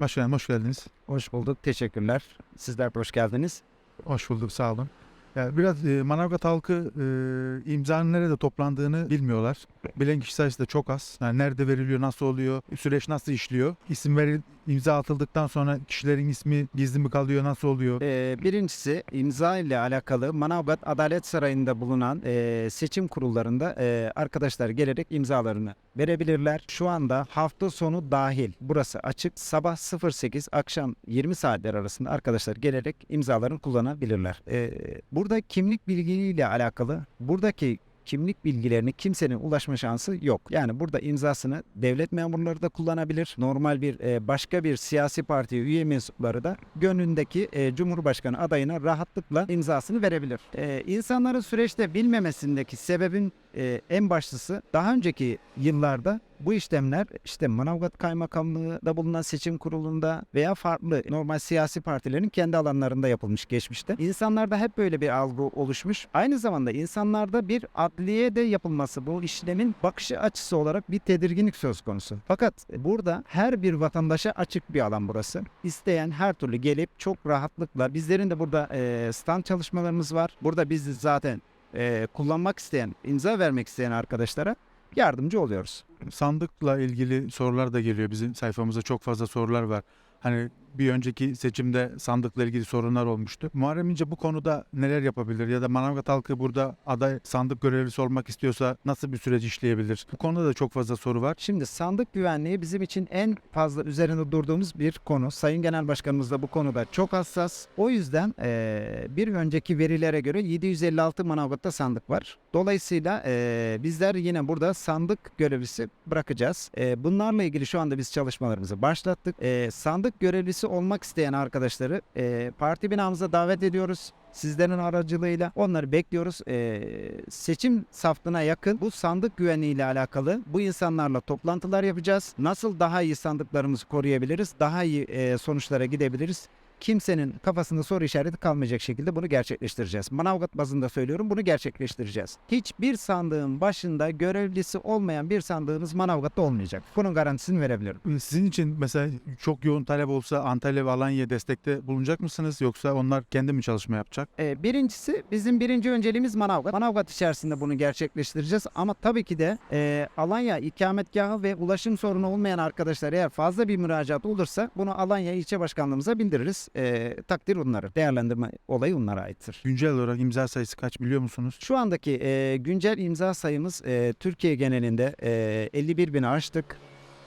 Başkanım hoş geldiniz. Hoş bulduk. Teşekkürler. Sizler hoş geldiniz. Hoş bulduk sağ olun. Ya biraz e, Manavgat halkı e, imzanın nerede toplandığını bilmiyorlar. Bilen kişi sayısı da çok az. Yani nerede veriliyor, nasıl oluyor, süreç nasıl işliyor? İsim veril, imza atıldıktan sonra kişilerin ismi gizli mi kalıyor, nasıl oluyor? Ee, birincisi imza ile alakalı Manavgat Adalet Sarayı'nda bulunan e, seçim kurullarında e, arkadaşlar gelerek imzalarını verebilirler. Şu anda hafta sonu dahil burası açık. Sabah 08 akşam 20 saatler arasında arkadaşlar gelerek imzalarını kullanabilirler. Ee, burada kimlik bilgileriyle alakalı buradaki kimlik bilgilerini kimsenin ulaşma şansı yok. Yani burada imzasını devlet memurları da kullanabilir. Normal bir e, başka bir siyasi parti üye mensupları da gönlündeki e, Cumhurbaşkanı adayına rahatlıkla imzasını verebilir. E, insanların süreçte bilmemesindeki sebebin e, en başlısı daha önceki yıllarda bu işlemler işte Manavgat Kaymakamlığı'da bulunan seçim kurulunda veya farklı normal siyasi partilerin kendi alanlarında yapılmış geçmişte. İnsanlarda hep böyle bir algı oluşmuş. Aynı zamanda insanlarda bir adliyede yapılması bu işlemin bakış açısı olarak bir tedirginlik söz konusu. Fakat burada her bir vatandaşa açık bir alan burası. İsteyen her türlü gelip çok rahatlıkla bizlerin de burada stand çalışmalarımız var. Burada biz zaten kullanmak isteyen, imza vermek isteyen arkadaşlara yardımcı oluyoruz. Sandıkla ilgili sorular da geliyor. Bizim sayfamızda çok fazla sorular var. Hani bir önceki seçimde sandıkla ilgili sorunlar olmuştu. Muharrem İnce bu konuda neler yapabilir ya da Manavgat halkı burada aday sandık görevlisi olmak istiyorsa nasıl bir süreç işleyebilir? Bu konuda da çok fazla soru var. Şimdi sandık güvenliği bizim için en fazla üzerinde durduğumuz bir konu. Sayın Genel Başkanımız da bu konuda çok hassas. O yüzden eee, bir önceki verilere göre 756 Manavgat'ta sandık var. Dolayısıyla eee, bizler yine burada sandık görevlisi bırakacağız. Eee, bunlarla ilgili şu anda biz çalışmalarımızı başlattık. Eee, sandık görevlisi olmak isteyen arkadaşları eee, parti binamıza davet ediyoruz. Sizlerin aracılığıyla onları bekliyoruz. Ee, seçim saflığına yakın bu sandık güvenliği ile alakalı bu insanlarla toplantılar yapacağız. Nasıl daha iyi sandıklarımızı koruyabiliriz, daha iyi e, sonuçlara gidebiliriz. Kimsenin kafasında soru işareti kalmayacak şekilde bunu gerçekleştireceğiz. Manavgat bazında söylüyorum bunu gerçekleştireceğiz. Hiçbir sandığın başında görevlisi olmayan bir sandığınız Manavgat'ta olmayacak. Bunun garantisini verebilirim. Sizin için mesela çok yoğun talep olsa Antalya ve Alanya destekte bulunacak mısınız yoksa onlar kendi mi çalışma yapacak? Ee, birincisi bizim birinci önceliğimiz Manavgat. Manavgat içerisinde bunu gerçekleştireceğiz ama tabii ki de e, Alanya ikametgahı ve ulaşım sorunu olmayan arkadaşlar eğer fazla bir müracaat olursa bunu Alanya ilçe başkanlığımıza bildiririz. E, takdir onları. Değerlendirme olayı onlara aittir. Güncel olarak imza sayısı kaç biliyor musunuz? Şu andaki e, güncel imza sayımız e, Türkiye genelinde e, 51 bini aştık.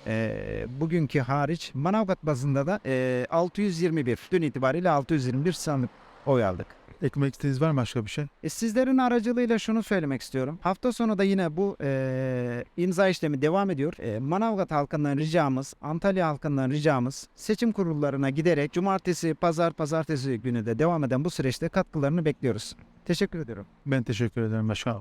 E, bugünkü hariç Manavgat bazında da e, 621 dün itibariyle 621 sandık oy aldık. Eklemek istediğiniz var mı başka bir şey? E, sizlerin aracılığıyla şunu söylemek istiyorum. Hafta sonu da yine bu e, imza işlemi devam ediyor. E, Manavgat halkından ricamız, Antalya halkından ricamız seçim kurullarına giderek cumartesi, pazar, pazartesi günü de devam eden bu süreçte katkılarını bekliyoruz. Teşekkür ediyorum. Ben teşekkür ederim başkanım.